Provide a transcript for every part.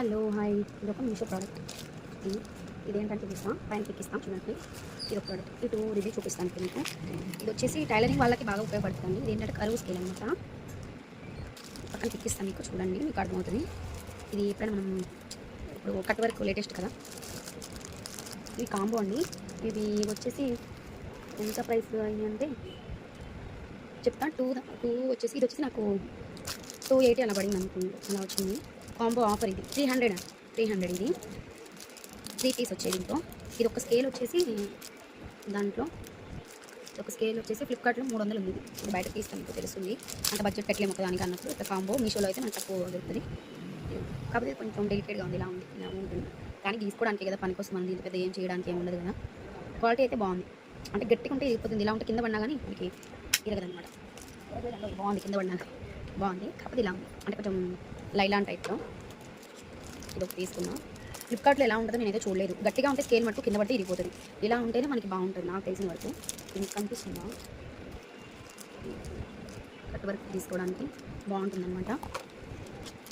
Hello hi. ఇది ఒక Meesho product ఇది ఇదేంటంటే చూపిస్తాం పైన ఎక్కిస్తాం చూడండి. ఇది ఒక ప్రోడక్ట్ ఇటు రివ్యూ చూపిస్తాను మీకు ఇది వచ్చేసి టైలరింగ్ వాళ్ళకి బాగా ఉపయోగపడుతుంది. ఇది ఏంటంటే కరువు స్కేల్ అనమాట పక్కన ఎక్కిస్తాను మీకు. చూడండి. మీకు అర్థమవుతుంది. ఇది ఎప్పుడైనా మనం ఇప్పుడు కట్ వరకు లేటెస్ట్ కదా. ఇది కాంబో అండి. ఇది వచ్చేసి ఎంత ప్రైస్ అయింది అంటే చెప్తాను టూ టూ వచ్చేసి ఇది వచ్చేసి నాకు టూ ఎయిటీ అలా పడింది అనుకుంది అలా వచ్చింది. కాంబో ఆఫర్ ఇది. త్రీ హండ్రెడ్ త్రీ హండ్రెడ్ ఇది. త్రీ పీస్ వచ్చేది దీంతో ఇది ఒక స్కేల్ వచ్చేసి దాంట్లో ఒక స్కేల్ వచ్చేసి ఫ్లిప్కార్ట్లో మూడు వందలు ఉంది. ఇది బయట తీసుకొని మీకు తెలుస్తుంది. అంత బడ్జెట్ పెట్టలేము ఒక దానికి అన్నప్పుడు ఇట్లా కాంబో మీషోలో అయితే మనకు తక్కువ దొరుకుతుంది. కాకపోతే కొంచెం డెలికేట్గా ఉంది ఇలా ఉంది ఇలా ఉంటుంది. కానీ తీసుకోవడానికి కదా పనికి మంది ఇంత పెద్ద ఏం చేయడానికి ఏమి ఉండదు కదా. క్వాలిటీ అయితే బాగుంది. అంటే గట్టిగా ఉంటే ఇరిగిపోతుంది ఇలా ఉంటే కింద పడినా కానీ మనకి ఇరగదనమాట బాగుంది కింద పడినా బాగుంది. కాకపోతే ఇలా ఉంది అంటే కొంచెం లైలాన్ టైప్లో ఇది ఒకటి తీసుకున్నా. ఫ్లిప్కార్ట్లో ఎలా ఉంటుందో నేనైతే చూడలేదు. గట్టిగా ఉంటే స్కేల్ మటుకు కింద పడితే ఇరిగిపోతుంది. ఇలా ఉంటేనే మనకి బాగుంటుంది నాకు తెలిసిన వరకు. ఇది కనిపిస్తుందా? కట్ వర్క్ తీసుకోవడానికి బాగుంటుంది అనమాట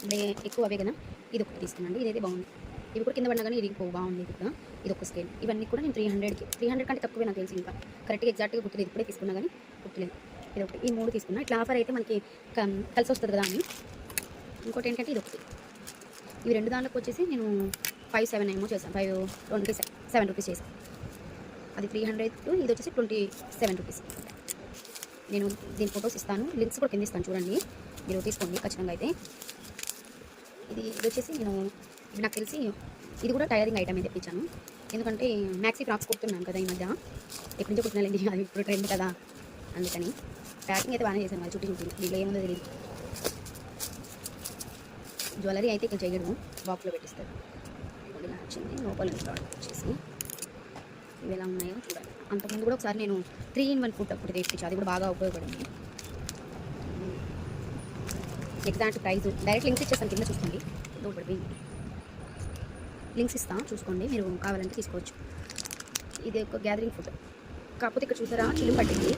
అంటే ఎక్కువ అవే కదా. ఇది ఒకటి తీసుకున్నాండి. ఇదైతే బాగుంది. ఇవి కూడా కింద పడినా కానీ ఇరిగిపో బాగుంది ఇది కూడా ఇది ఒక స్కేల్ ఇవన్నీ కూడా నేను త్రీ హండ్రెడ్కి త్రీ హండ్రెడ్ కంటే తక్కువే నాకు తెలిసి ఇంకా. కరెక్ట్గా ఎగ్జాక్ట్గా గుర్తులేదు. ఇప్పుడే తీసుకున్నా కానీ గుర్తులేదు. ఇది ఒకటి ఈ మూడు తీసుకున్నా. ఇట్లా ఆఫర్ అయితే మనకి కలిసి వస్తుంది కదా అని. ఇంకోటి ఏంటంటే ఇది ఒకటి. ఇవి రెండు దాంట్లోకి వచ్చేసి నేను ఫైవ్ సెవెన్ ఏమో చేశాను. ఫైవ్ ట్వంటీ సెవెన్ రూపీస్ చేశాను. అది త్రీ హండ్రెడ్ ఇది వచ్చేసి ట్వంటీ సెవెన్ రూపీస్ నేను దీని ఫొటోస్ ఇస్తాను. లింక్స్ కూడా కింద ఇస్తాను చూడండి. మీరు తీసుకోండి ఖచ్చితంగా అయితే. ఇది ఇది వచ్చేసి నేను ఇది నాకు తెలిసి ఇది కూడా టైరింగ్ ఐటమ్ తెప్పించాను. ఎందుకంటే మ్యాక్సీ ఫ్రాక్స్ కుడుతున్నాను కదా ఈ మధ్య. ఎప్పటి నుంచో కుట్టినాలండి అది ఇప్పుడు ట్రెండ్ కదా. అందుకని. ప్యాకింగ్ అయితే బాగానే చేశాను మరి చుట్టూ చుట్టూ దీంట్లో ఏముందో తెలియదు జ్యువెలరీ అయితే ఇక్కడ చేయడం బాక్స్లో పెట్టిస్తారు. ఇలా వచ్చింది లోపల ప్రోడక్ట్ వచ్చేసి ఇవి ఎలా ఉన్నాయో చూడాలి. అంతకుముందు కూడా ఒకసారి నేను త్రీ ఇన్ వన్ ఫుడ్ అప్పుడు తెప్పించి అది కూడా బాగా ఉపయోగపడింది. ఎగ్జాక్ట్ ప్రైస్ డైరెక్ట్ లింక్స్ ఇచ్చేస్తాను కింద చూసుకోండి. లోపడిపోయింది లింక్స్ ఇస్తాను చూసుకోండి. మీరు కావాలంటే తీసుకోవచ్చు. ఇది ఒక గ్యాదరింగ్ ఫుడ్ కాకపోతే ఇక్కడ చూసారా చిల్లు పట్టింది.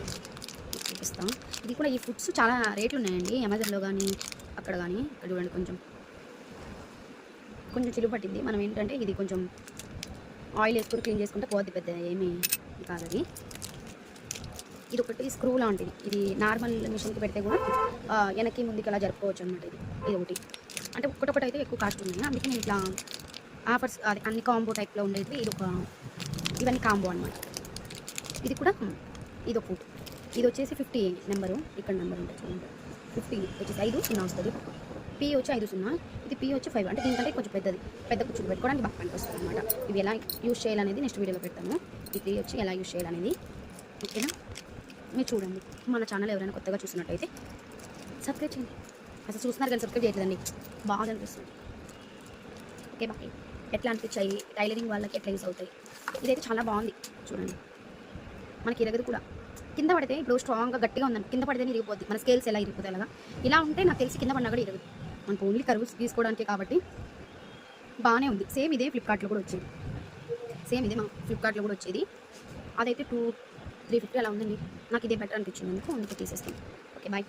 చూపిస్తాం. ఇది కూడా ఈ ఫుడ్స్ చాలా రేట్లు ఉన్నాయండి. అమెజాన్లో కానీ అక్కడ కానీ ఇక్కడ చూడండి కొంచెం. కొంచెం చిలువ పట్టింది. మనం ఏంటంటే ఇది కొంచెం ఆయిల్ వేసుకుని క్లీన్ చేసుకుంటే పోద్ది పెద్ద ఏమీ కాదు అది. ఇది ఒకటి స్క్రూ లాంటిది. ఇది నార్మల్ మిషన్కి పెడితే కూడా వెనక్కి ముందుకి అలా జరుపుకోవచ్చు అనమాట ఇది. ఇది ఒకటి. అంటే ఒక్కటొకటి అయితే ఎక్కువ కాస్ట్ ఉంది అందుకే నేను ఇట్లా ఆఫర్స్ అది అన్ని కాంబో టైప్లో ఉండేది ఇది ఒక ఇవన్నీ కాంబో అనమాట ఇది కూడా ఇది ఒక ఇది వచ్చేసి ఫిఫ్టీ నెంబరు. ఇక్కడ నెంబర్ ఉంటుంది చూడండి. ఫిఫ్టీ వచ్చేసి ఐదు సున్నా వస్తుంది. పీ వచ్చి ఐదు సున్నా. ఇది పీ వచ్చి ఫైవ్ అంటే దీనికంటే కొంచెం పెద్దది. పెద్ద కూర్చుని పెట్టుకోవడానికి బాగా పనికొస్తుంది అనమాట ఇవి ఎలా యూజ్ చేయాలనేది నెక్స్ట్ వీడియోలో పెడతాను. ఈ త్రీ వచ్చి ఎలా యూజ్ చేయాలనేది. ఓకేనా? మీరు చూడండి. మన ఛానల్ ఎవరైనా కొత్తగా చూసినట్టయితే సబ్స్క్రైబ్ చేయండి. అసలు చూస్తున్నారు కానీ సబ్స్క్రైబ్ చేయట్లేదండి. బాగా అనిపిస్తుంది. ఓకే బాయ్ ఎట్లా అనిపించాయి? టైలరింగ్ వాళ్ళకి ఎట్లా యూస్ అవుతాయి? ఇదైతే చాలా బాగుంది. చూడండి. మనకి ఇరగదు కూడా. కింద పడితే ఇప్పుడు స్ట్రాంగ్గా గట్టిగా ఉందని కింద పడితేనే ఇరిగిపోద్ది. మన స్కేల్స్ ఎలా ఇరిగిపోతాయి అలాగా? ఇలా ఉంటే నాకు తెలిసి కింద పడినా కూడా ఇరగదు. మనకు ఓన్లీ కరువు తీసుకోవడానికి కాబట్టి బాగానే ఉంది. సేమ్ ఇదే ఫ్లిప్కార్ట్లో కూడా వచ్చేది. సేమ్ ఇదే మా ఫ్లిప్కార్ట్లో కూడా వచ్చేది. అదైతే టూ త్రీ ఫిఫ్టీ అలా ఉందండి. నాకు ఇదే బెటర్ అనిపించింది. అందుకు అందుకే తీసేస్తాను ఓకే బాయ్